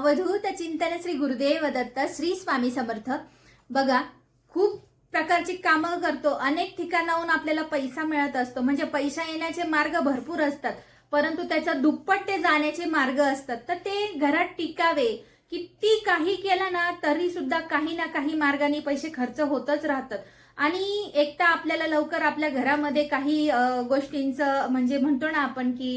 अवधूत चिंतन श्री गुरुदेव दत्त श्री स्वामी समर्थ. बघा खूप प्रकारची कामं करतो. अनेक ठिकाणाहून आपल्याला पैसा मिळत असतो. म्हणजे पैसा येण्याचे मार्ग भरपूर असतात. परंतु त्याचा दुप्पट ते जाण्याचे मार्ग असतात. तर ते घरात टिकावे. किती काही केलं ना तरी सुद्धा काही ना काही मार्गाने पैसे खर्च होतच राहतात. आणि एक तर आपल्याला लवकर आपल्या घरामध्ये काही गोष्टींचं म्हणजे म्हणतो ना आपण की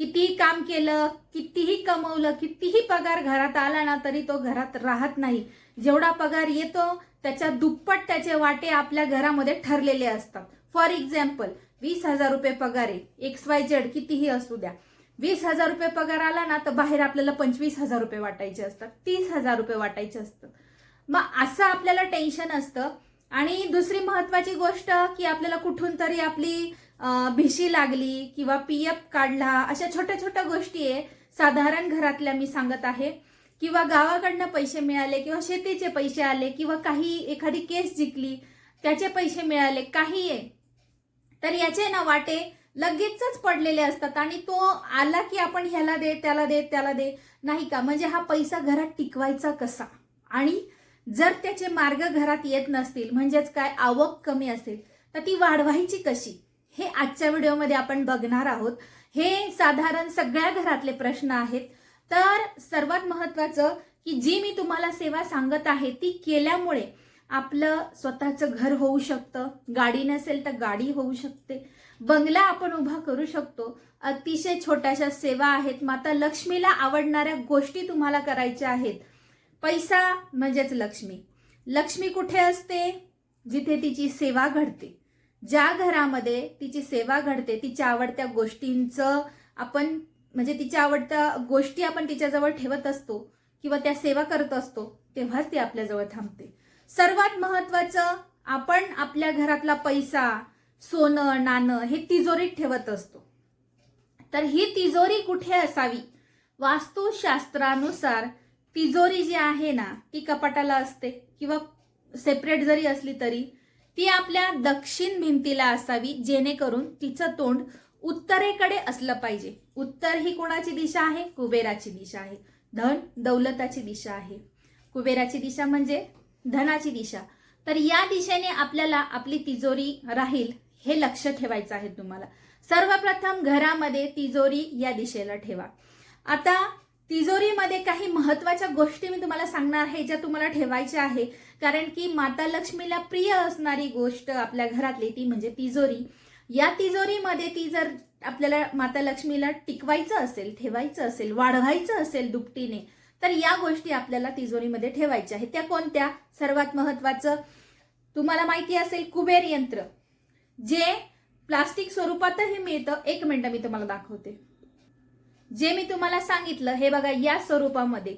कितीही काम केलं कितीही कमवलं कितीही पगार घरात आला ना तरी तो घरात राहत नाही. जेवढा पगार येतो त्याच्या दुप्पट त्याचे वाटे आपल्या घरामध्ये ठरलेले असतात. फॉर एक्झाम्पल वीस हजार रुपये पगार आहे. एक्स वाय जेड कितीही असू द्या. वीस हजार रुपये पगार आला ना तर बाहेर आपल्याला पंचवीस हजार रुपये वाटायचे असतात. तीस हजार रुपये वाटायचे असतात. मग असं आपल्याला टेन्शन असतं. आणि दुसरी महत्वाची गोष्ट की आपल्याला कुठून तरी आपली भिशी लागली किंवा पी एफ काढला अशा छोट्या छोट्या गोष्टी आहे. साधारण घरातल्या मी सांगत आहे. किंवा गावाकडनं पैसे मिळाले किंवा शेतीचे पैसे आले किंवा काही एखादी केस जिंकली त्याचे पैसे मिळाले काही आहे. तर याचे ना वाटे लगेचच पडलेले असतात आणि तो आला की आपण ह्याला दे त्याला दे त्याला दे. नाही का? म्हणजे हा पैसा घरात टिकवायचा कसा? आणि जर त्याचे मार्ग घरात येत नसतील म्हणजेच काय? आवक कमी असेल तर ती वाढवायची कशी? हे आजच्या व्हिडिओमध्ये आपण बघणार आहोत. हे साधारण सगळ्या घरातले प्रश्न आहेत. तर सर्वात महत्वाचं की जी मी तुम्हाला सेवा सांगत आहे ती केल्यामुळे आपलं स्वतःचं घर होऊ शकतं. गाडी नसेल तर गाडी होऊ शकते. बंगला आपण उभा करू शकतो. अतिशय छोट्याशा सेवा आहेत. माता लक्ष्मीला आवडणाऱ्या गोष्टी तुम्हाला करायच्या आहेत. पैसा म्हणजेच लक्ष्मी. लक्ष्मी कुठे असते? जिथे तिची सेवा घडते. ज्या घरामध्ये तिची सेवा घडते तिच्या आवडत्या गोष्टींचं आपण म्हणजे तिच्या आवडत्या गोष्टी आपण तिच्याजवळ ठेवत असतो किंवा त्या सेवा करत असतो तेव्हाच ती आपल्याजवळ थांबते. सर्वात महत्वाचं आपण आपल्या घरातला पैसा सोनं नाणं हे तिजोरीत ठेवत असतो. तर ही तिजोरी कुठे असावी? वास्तुशास्त्रानुसार तिजोरी जी आहे ना ती कपाटाला असते किंवा सेपरेट जरी असली तरी ती आपल्या दक्षिण भिंतीला असावी जेणेकरून तिचं तोंड उत्तरेकडे असलं पाहिजे. उत्तर ही कोणाची दिशा आहे? कुबेराची दिशा आहे. धन दौलताची दिशा आहे. कुबेराची दिशा म्हणजे धनाची दिशा. तर या दिशेने आपल्याला आपली तिजोरी राहील हे लक्ष ठेवायचं आहे तुम्हाला. सर्वप्रथम घरामध्ये तिजोरी या दिशेला ठेवा. आता तिजोरीमध्ये काही महत्त्वाच्या गोष्टी मी तुम्हाला सांगणार आहे ज्या तुम्हाला ठेवायच्या आहे. कारण की माता लक्ष्मीला प्रिय असणारी गोष्ट आपल्या घरातली ती म्हणजे तिजोरी. या तिजोरीमध्ये ती जर आपल्याला माता लक्ष्मीला टिकवायचं असेल ठेवायचं असेल वाढवायचं असेल दुपटीने तर या गोष्टी आपल्याला तिजोरीमध्ये ठेवायच्या आहेत. त्या कोणत्या? सर्वात महत्वाचं तुम्हाला माहिती असेल कुबेर यंत्र जे प्लास्टिक स्वरूपातही मिळतं. एक मिनिट मी तुम्हाला दाखवते. जे मी तुम्हाला सांगितलं हे बघा या स्वरूपामध्ये.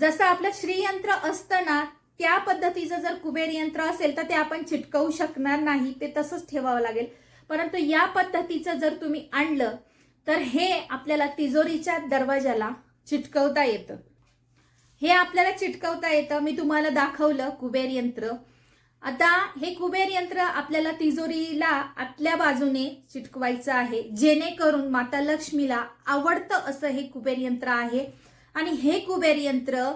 जसं आपलं श्रीयंत्र असतं ना त्या पद्धतीचं जर कुबेर यंत्र असेल तर ते आपण चिटकवू शकणार नाही. ते तसंच ठेवावं लागेल. परंतु या पद्धतीचं जर तुम्ही आणलं तर हे आपल्याला तिजोरीच्या दरवाजाला चिटकवता येतं. हे आपल्याला चिटकवता येतं. मी तुम्हाला दाखवलं कुबेर यंत्र. आता हे कुबेर यंत्र आपल्याला तिजोरीला आतल्या बाजूने चिटकवायचं आहे. जेणेकरून माता लक्ष्मीला आवडतं असं हे कुबेर यंत्र आहे. आणि हे कुबेर यंत्र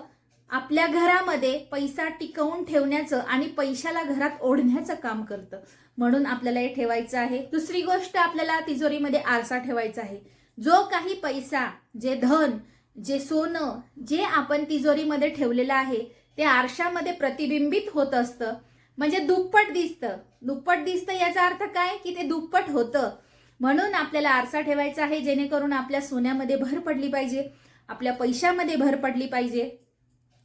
आपल्या घरामध्ये पैसा टिकवून ठेवण्याचं आणि पैशाला घरात ओढण्याचं काम करतं. म्हणून आपल्याला हे ठेवायचं आहे. दुसरी गोष्ट आपल्याला तिजोरीमध्ये आरसा ठेवायचा आहे. जो काही पैसा जे धन जे सोनं जे आपण तिजोरीमध्ये ठेवलेलं आहे ते आरशामध्ये प्रतिबिंबित होत असतं. म्हणजे दुप्पट दिसतं. दुप्पट दिसतं याचा अर्थ काय? की ते दुप्पट होतं. म्हणून आपल्याला आरसा ठेवायचा आहे जेणेकरून आपल्या सोन्यामध्ये भर पडली पाहिजे आपल्या पैशामध्ये भर पडली पाहिजे.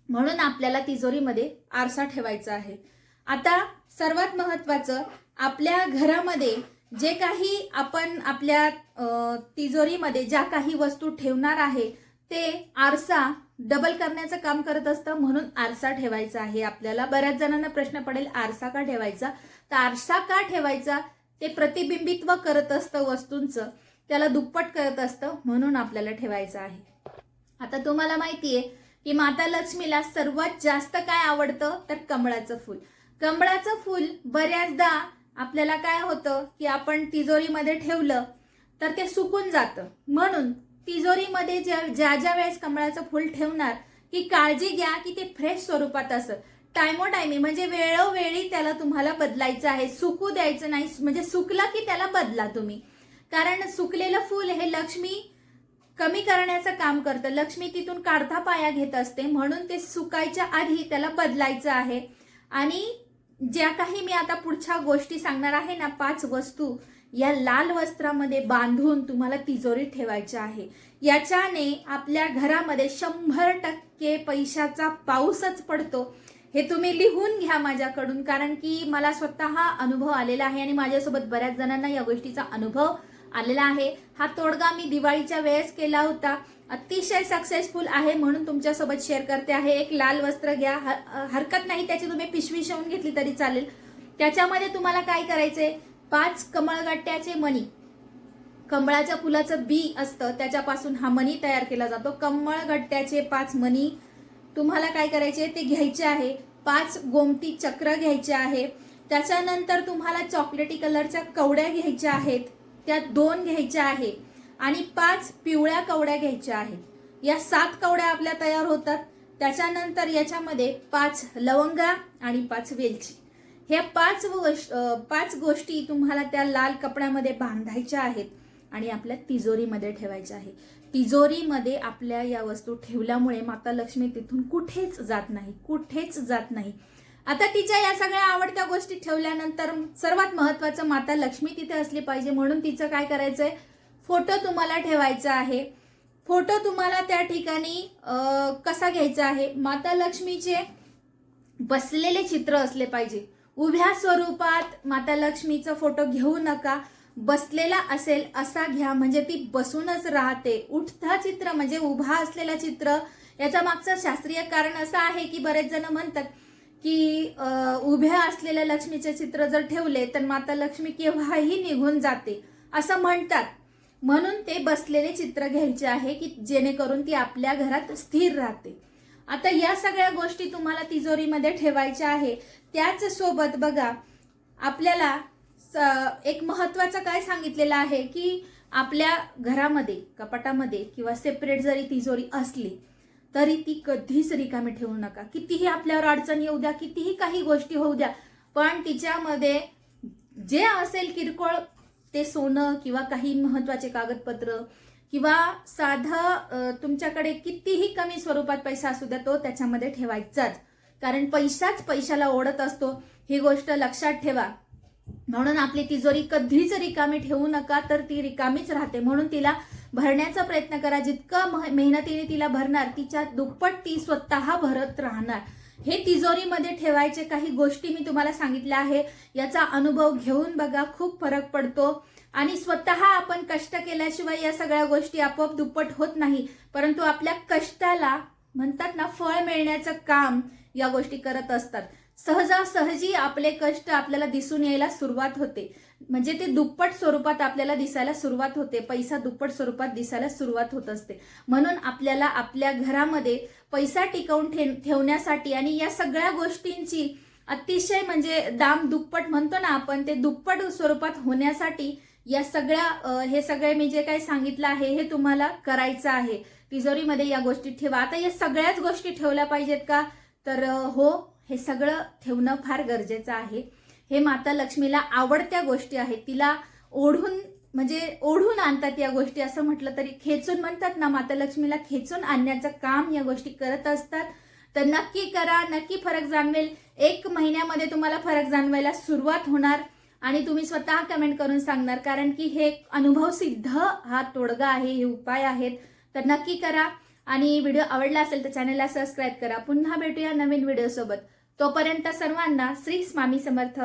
म्हणून आपल्याला तिजोरीमध्ये आरसा ठेवायचा आहे. आता सर्वात महत्वाचं आपल्या घरामध्ये जे काही आपण आपल्या तिजोरीमध्ये ज्या काही वस्तू ठेवणार आहे ते आरसा डबल करण्याचं काम करत असतं म्हणून आरसा ठेवायचा आहे आपल्याला. बऱ्याच जणांना प्रश्न पडेल आरसा का ठेवायचा? तर आरसा का ठेवायचा? ते प्रतिबिंबित्व करत असतं वस्तूंचं. त्याला दुप्पट करत असतं म्हणून आपल्याला ठेवायचं आहे. आता तुम्हाला माहितीये की माता लक्ष्मीला सर्वात जास्त काय आवडतं? तर कमळाचं फूल. कमळाचं फूल बऱ्याचदा आपल्याला काय होतं की आपण तिजोरीमध्ये ठेवलं तर ते सुकून जातं. म्हणून तिजोरीमध्ये ज्या ज्या ज्या वेळेस कमळाचं फुल ठेवणार की काळजी घ्या की ते फ्रेश स्वरूपात असं. टायमोटायमी म्हणजे वेळोवेळी त्याला तुम्हाला बदलायचं आहे. सुकू द्यायचं नाही म्हणजे सुकलं की त्याला बदला तुम्ही. कारण सुकलेलं फूल हे लक्ष्मी कमी करण्याचं काम करतं. लक्ष्मी तिथून काढता पाया घेत असते म्हणून ते सुकायच्या आधी त्याला बदलायचं आहे. आणि ज्या काही मी आता पुढच्या गोष्टी सांगणार आहे ना पाच वस्तू या लाल वस्त्रामध्ये बांधून तुम्हाला तिजोरीत ठेवायच्या आहे. याच्याने आपल्या घरामध्ये शंभर टक्के पैशाचा पाऊसच पडतो. हे तुम्ही लिहून घ्या माझ्याकडून कारण की मला स्वतः अनुभव आलेला आहे आणि माझ्यासोबत बऱ्याच जणांना या गोष्टीचा अनुभव आलेला आहे. हा तोडगा मी दिवाळीच्या वेळेस केला होता. अतिशय सक्सेसफुल आहे म्हणून तुमच्यासोबत शेअर करते आहे. एक लाल वस्त्र घ्या. ह- हरकत नाही त्याची तुम्ही पिशवी शिवून घेतली तरी चालेल. त्याच्यामध्ये तुम्हाला काय करायचंय? पाच कमळगट्ट्याचे मणी. कमळाच्या फुलाचं बी असतं त्याच्यापासून हा मणी तयार केला जातो. कमळगट्ट्याचे पाच मणी तुम्हाला काय करायचे ते घ्यायचे आहे. पाच गोमती चक्र घ्यायचे आहे. त्याच्यानंतर तुम्हाला चॉकलेटी कलरच्या कवड्या घ्यायच्या आहेत. त्या दोन घ्यायच्या आहे. आणि पाच पिवळ्या कवड्या घ्यायच्या आहेत. या सात कवड्या आपल्या तयार होतात. त्याच्यानंतर याच्यामध्ये पाच लवंगा आणि पाच वेलची. ह्या पाच गोष्ट पाच गोष्टी तुम्हाला त्या लाल कपड्यामध्ये बांधायच्या आहेत आणि आपल्या तिजोरीमध्ये ठेवायच्या आहे. तिजोरीमध्ये आपल्या या वस्तू ठेवल्यामुळे माता लक्ष्मी तिथून कुठेच जात नाही कुठेच जात नाही. आता तिच्या या सगळ्या आवडत्या गोष्टी ठेवल्यानंतर सर्वात महत्वाचं माता लक्ष्मी तिथे असली पाहिजे म्हणून तिचं काय करायचं आहे फोटो तुम्हाला ठेवायचा आहे. फोटो तुम्हाला त्या ठिकाणी कसा घ्यायचा आहे? माता लक्ष्मीचे बसलेले चित्र असले पाहिजे. उभ्या स्वरूपात माता लक्ष्मीचा फोटो घेऊ नका. बसलेला असेल असा घ्या. म्हणजे ती बसूनच राहते. उठता चित्र म्हणजे उभा असलेला चित्र. याच्या मागचं शास्त्रीय कारण असं आहे की बरेच जण म्हणतात की उभ्या असलेल्या लक्ष्मीचे चित्र जर ठेवले तर माता लक्ष्मी केव्हाही निघून जाते. असं म्हणतात. म्हणून ते बसलेले चित्र घ्यायचे आहे की जेणेकरून ती आपल्या घरात स्थिर राहते. आता या सगळ्या गोष्टी तुम्हाला तिजोरीमध्ये ठेवायच्या आहे. त्याच सोबत बघा आपल्याला स- एक महत्वाचं काय सांगितलेलं आहे की आपल्या घरामध्ये कपाटामध्ये किंवा सेपरेट जरी तिजोरी असली तरी ती कधीच रिकामी ठेवू नका. कितीही आपल्यावर अडचण येऊ द्या कितीही काही गोष्टी होऊ द्या पण तिच्यामध्ये जे असेल किरकोळ ते सोनं किंवा काही महत्त्वाचे कागदपत्र किंवा साधं तुमच्याकडे कितीही कमी स्वरूपात पैसा असू द्या तो त्याच्यामध्ये ठेवायचाच. कारण पैसाच पैशाला ओढत असतो. ही गोष्ट लक्षात ठेवा. म्हणून आपली तिजोरी कधीच रिकामी ठेवू नका तर ती रिकामीच राहते. म्हणून तिला भरण्याचा प्रयत्न करा. जितकं मेहनतीने तिला भरणार तिच्या दुप्पट ती स्वतः भरत राहणार. हे तिजोरीमध्ये ठेवायचे काही गोष्टी मी तुम्हाला सांगितल्या आहे. याचा अनुभव घेऊन बघा खूप फरक पडतो. आणि स्वतः आपण कष्ट केल्याशिवाय या सगळ्या गोष्टी आपोआप दुप्पट होत नाही. परंतु आपल्या कष्टाला म्हणतात ना फळ मिळण्याचं काम या गोष्टी करत असतात. सहजासहजी आपले कष्ट आपल्याला दिसून यायला सुरुवात होते. म्हणजे ते दुप्पट स्वरूपात आपल्याला दिसायला सुरुवात होते. पैसा दुप्पट स्वरूपात दिसायला सुरुवात होत असते. म्हणून आपल्याला आपल्या घरामध्ये पैसा टिकवून ठे ठेवण्यासाठी आणि या सगळ्या गोष्टींची अतिशय म्हणजे दाम दुप्पट म्हणतो ना आपण ते दुप्पट स्वरूपात होण्यासाठी या सगळ्या हे सगळे मी जे काही सांगितलं आहे हे तुम्हाला करायचं आहे. तिजोरीमध्ये या गोष्टी ठेवा. आता या सगळ्याच गोष्टी ठेवल्या पाहिजेत का? तर हो हे सगळं ठेवणं फार गरजेचं आहे. हे माता लक्ष्मीला आवडत्या गोष्टी आहेत. तिला ओढून म्हणजे ओढून आणतात या गोष्टी. असं म्हटलं तरी खेचून म्हणतात ना माता लक्ष्मीला खेचून आणण्याचं काम या गोष्टी करत असतात. तर नक्की करा नक्की फरक जाणवेल. एक महिन्यामध्ये तुम्हाला फरक जाणवायला सुरुवात होणार. आणि तुम्ही स्वतः कमेंट करून सांगणार कारण की हे अनुभव सिद्ध हा तोडगा आहे हे उपाय आहेत. तर नक्की करा. आणि व्हिडिओ आवडला असेल तर चॅनलला सबस्क्राईब करा. पुन्हा भेटूया नवीन व्हिडिओसोबत तोपर्यंत सर्वांना श्री स्वामी समर्थ.